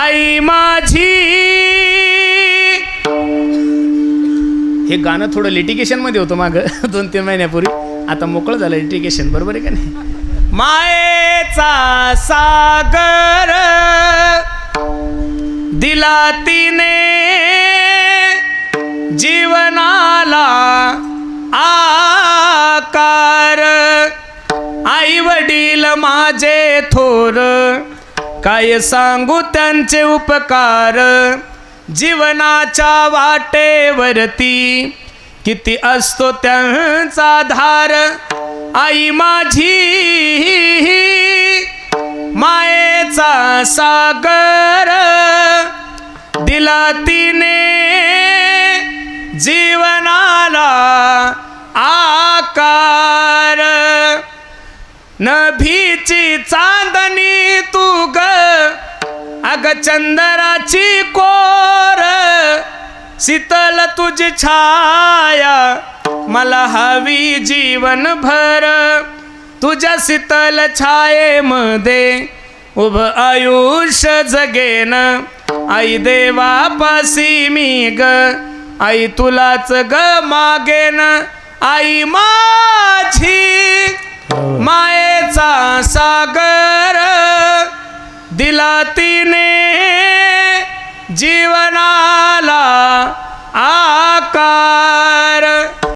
आई माझी. हे गाणं थोडं लिटिगेशनमध्ये होतं माग दोन तीन महिन्यापूर्वी. आता मोकळं झालं लिटिगेशन बरोबर आहे का नाही? मायेचा सागर दिला तिने जीवनाला आकार. आई वडील माझे थोर काय सांगू त्यांचे उपकार? जीवनाच्या वाटेवरती किती असतो त्यांचा धार? आई माझी मायेचा सागर. दिला तिने जीवनाला आकार. नभीची चा चंदराची कोर शीतल तुझी छाया मला हवी जीवन भर तुझ्या शीतल छायेमध्ये उभ आयुष्य जगेन. आई देवापासी मी ग आई तुलाच ग मागेन. आई माझी मायेचा सागर दिला तिने जीवनाला